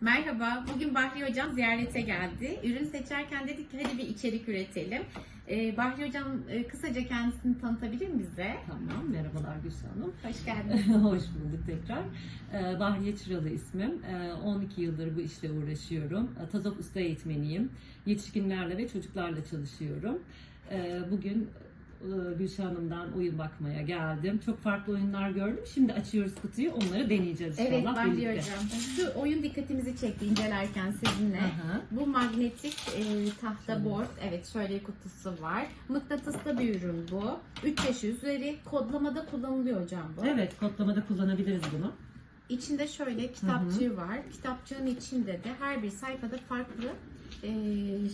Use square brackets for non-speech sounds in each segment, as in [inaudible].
Merhaba, bugün Bahri Hocam ziyarete geldi. Ürün seçerken dedik ki hadi bir içerik üretelim. Ee, Bahri Hocam e, kısaca kendisini tanıtabilir mi bize? Tamam, merhabalar Gülşah Hanım. Hoş geldiniz. [laughs] Hoş bulduk tekrar. Ee, Bahriye Çıralı ismim. Ee, 12 yıldır bu işle uğraşıyorum. Ee, Tazok usta eğitmeniyim. Yetişkinlerle ve çocuklarla çalışıyorum. Ee, Bugün Gülşah Hanım'dan oyun bakmaya geldim. Çok farklı oyunlar gördüm. Şimdi açıyoruz kutuyu, onları deneyeceğiz inşallah evet Bahri birlikte. Hocam. Şu oyun dikkatimizi çekti incelerken sizinle. Aha. Bu magnetik e, tahta board. Evet şöyle kutusu var. Mıknatıslı bir ürün bu. 3 yaş üzeri. Kodlamada kullanılıyor hocam bu. Evet, kodlamada kullanabiliriz bunu. İçinde şöyle kitapçığı var. Kitapçığın içinde de her bir sayfada farklı e,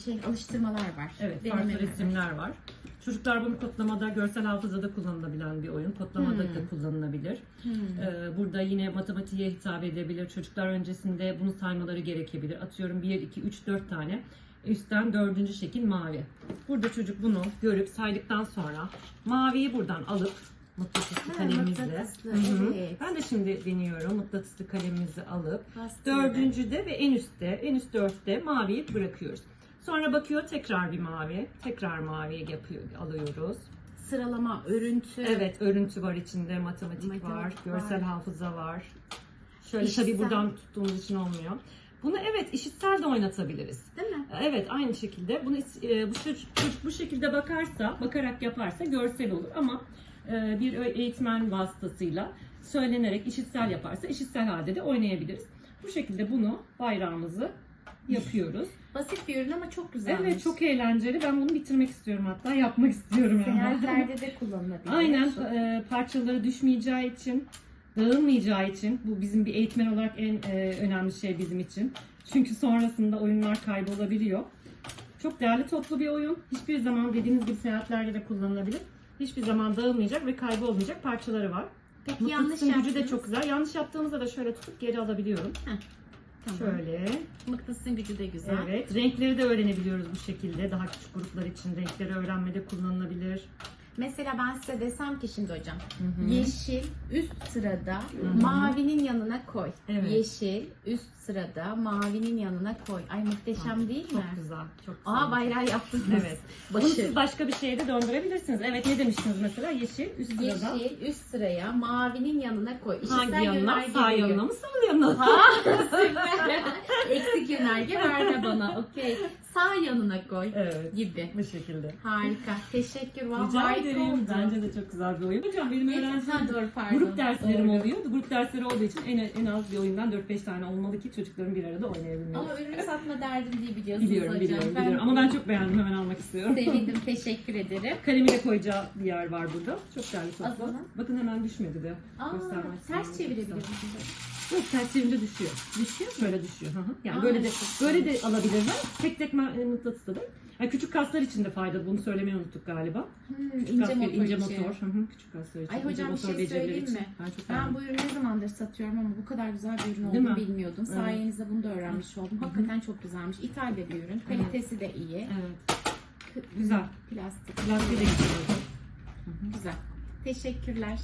şey alıştırmalar var. Evet, farklı resimler var. Çocuklar bunu kodlamada, görsel hafızada kullanılabilen bir oyun. Kodlamada Hmm. da kullanılabilir. Hmm. Ee, Burada yine matematiğe hitap edebilir. Çocuklar öncesinde bunu saymaları gerekebilir. Atıyorum 1, 2, 3, 4 tane. Üstten dördüncü şekil mavi. Burada çocuk bunu görüp saydıktan sonra maviyi buradan alıp mıknatıslı kalemimizle. mıknatıslı, evet. Ben de şimdi deniyorum mıknatıslı kalemimizi alıp Bastırdı. dördüncüde ve en üstte, en üst dörtte maviyi bırakıyoruz. Sonra bakıyor tekrar bir mavi, tekrar maviye yapıyor, alıyoruz. Sıralama, örüntü. Evet, örüntü var içinde, matematik, Matematik var, var. görsel hafıza var. Şöyle İşitsel. tabii buradan tuttuğumuz için olmuyor. Bunu evet işitsel de oynatabiliriz. Değil mi? Evet aynı şekilde bunu e, bu çocuk, bu şekilde bakarsa, bakarak yaparsa görsel olur ama e, bir eğitmen vasıtasıyla söylenerek işitsel yaparsa işitsel halde de oynayabiliriz. Bu şekilde bunu bayrağımızı yapıyoruz. Basit bir ürün ama çok güzelmiş. Evet çok eğlenceli. Ben bunu bitirmek istiyorum hatta yapmak istiyorum. Seyahatlerde de kullanılabilir. Aynen e, parçaları düşmeyeceği için, dağılmayacağı için bu bizim bir eğitmen olarak en e, önemli şey bizim için. Çünkü sonrasında oyunlar kaybolabiliyor. Çok değerli toplu bir oyun. Hiçbir zaman dediğimiz gibi seyahatlerde de kullanılabilir. Hiçbir zaman dağılmayacak ve kaybolmayacak parçaları var. Peki yanlış Mıknatısın gücü de çok güzel. Yanlış yaptığımızda da şöyle tutup geri alabiliyorum. Tamam. Şöyle. Mıknatısın gücü de güzel. Evet. Renkleri de öğrenebiliyoruz bu şekilde. Daha küçük gruplar için renkleri öğrenmede kullanılabilir. Mesela ben size desem ki şimdi hocam. Hı hı. Yeşil üst sırada mavinin yanına koy. Evet. Yeşil üst sırada mavinin yanına koy. Ay muhteşem değil mi? Çok güzel. Çok güzel. Aa bayrağı yaptınız. Evet. [laughs] Bunu Başı. siz başka bir şeye de döndürebilirsiniz. Evet ne demiştiniz mesela? Yeşil üst sırada. Yeşil üst sıraya mavinin yanına koy. İşitsel Hangi yanına? yönerge Sağ yanına mı sol yanına? Ha [laughs] süper. Eksik [laughs] yönerge verme bana. Okey. Sağ yanına koy Evet. gibi. Bu şekilde. Harika. Teşekkür. Vallahi Rica harika ederim. oldu. Bence de çok güzel bir oyun. Hocam benim Ha, doğru pardon. grup derslerim Doğru. oluyor. Grup dersleri olduğu için en, en az bir oyundan 4-5 tane olmalı ki çocukların bir arada oynayabilmesi. Ama ürün satma derdim değil biliyorsunuz Biliyorum, hocam. biliyorum, biliyorum. Ama ben çok beğendim. Hemen almak istiyorum. Sevindim. Teşekkür ederim. [laughs] Kalemi de koyacağı bir yer var burada. Çok değerli O zaman? Bakın hemen düşmedi de. Aa, Göstermek ters çevirebiliriz. Yok ters çevirince düşüyor. Düşüyor mu? Şöyle düşüyor. Hı hı. Yani Aa, böyle de böyle de alabilirler. Tek tek ma- mıknatıslı da. Yani küçük kaslar için de faydalı. Bunu söylemeyi unuttuk galiba. Hmm, Küçük ince kas, motor ince için. motor. Hı hı, küçük kaslar için. Ay ince hocam bir motor şey söyleyeyim için. mi? Ben çok Ben beğendim. bu ürünü ne zamandır satıyorum ama bu kadar güzel bir ürün olduğunu mi? bilmiyordum. Evet. Sayenizde bunu da öğrenmiş oldum. Hakikaten çok güzelmiş. İthal de bir ürün. Kalitesi de iyi. Evet. Güzel. Plastik. Lastiği de güzel oldu. Güzel. Teşekkürler.